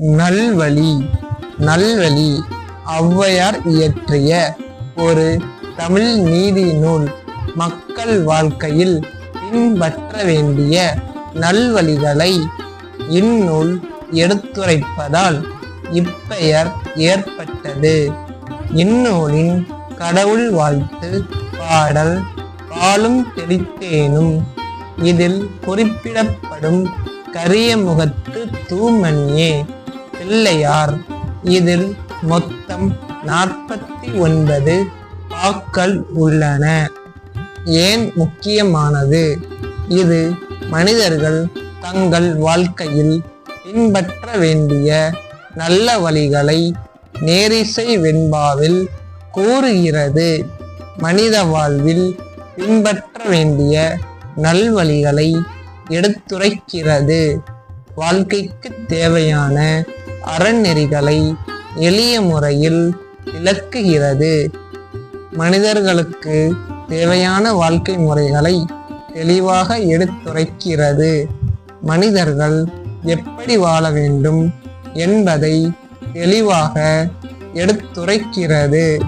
நல்வழி நல்வழி ஔவையார் இயற்றிய ஒரு தமிழ் நீதி நூல் மக்கள் வாழ்க்கையில் பின்பற்ற வேண்டிய நல்வழிகளை இந்நூல் எடுத்துரைப்பதால் இப்பெயர் ஏற்பட்டது. இந்நூலின் கடவுள் வாழ்த்து பாடல் பாலும் தெளித்தேனும். இதில் குறிப்பிடப்படும் கரியமுகத்து தூமணியே பிள்ளையார் இதில் மொத்தம் நாற்பத்தி ஒன்பது பாக்கள் உள்ளன. ஏன் முக்கியமானது? இது மனிதர்கள் தங்கள் வாழ்க்கையில் பின்பற்ற வேண்டிய நல்ல வழிகளை நேரிசை வெண்பாவில் கூறுகிறது. மனித வாழ்வில் பின்பற்ற வேண்டிய நல்வழிகளை எடுத்துரைக்கிறது. வாழ்க்கைக்கு தேவையான அறநெறிகளை எளிய முறையில் விளக்குகிறது. மனிதர்களுக்கு தேவையான வாழ்க்கை முறைகளை தெளிவாக எடுத்துரைக்கிறது. மனிதர்கள் எப்படி வாழ வேண்டும் என்பதை தெளிவாக எடுத்துரைக்கிறது.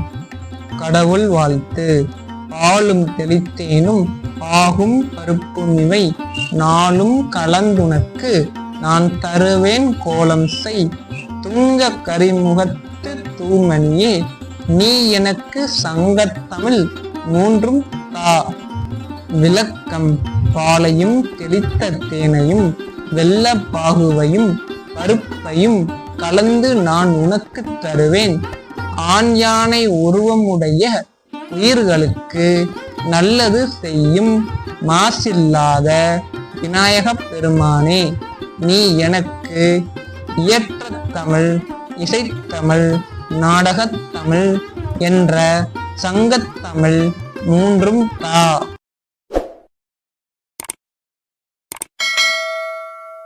கடவுள் வாழ்த்து. பாலும் தெளித்தேனும் பாகும் பருப்பும் இவை நாளும் கலந்துனக்கு நான் தருவேன் கோலம் செய். துங்க கரிமுகத்து தூமணியே நீ எனக்கு சங்கத்தமிழ் மூன்றும் தா. விளக்கம் பாலையும் தெளித்த தேனையும் வெள்ள பாகுவையும் பருப்பையும் கலந்து நான் உனக்கு தருவேன். ஆண் யானை உருவமுடைய உயிர்களுக்கு நல்லது செய்யும் மாசில்லாத விநாயகப் பெருமானே நீ எனக்கு இயற்ற தமிழ் இசைத்தமிழ் நாடகத்தமிழ் என்ற சங்கத்தமிழ் மூன்றும் தா.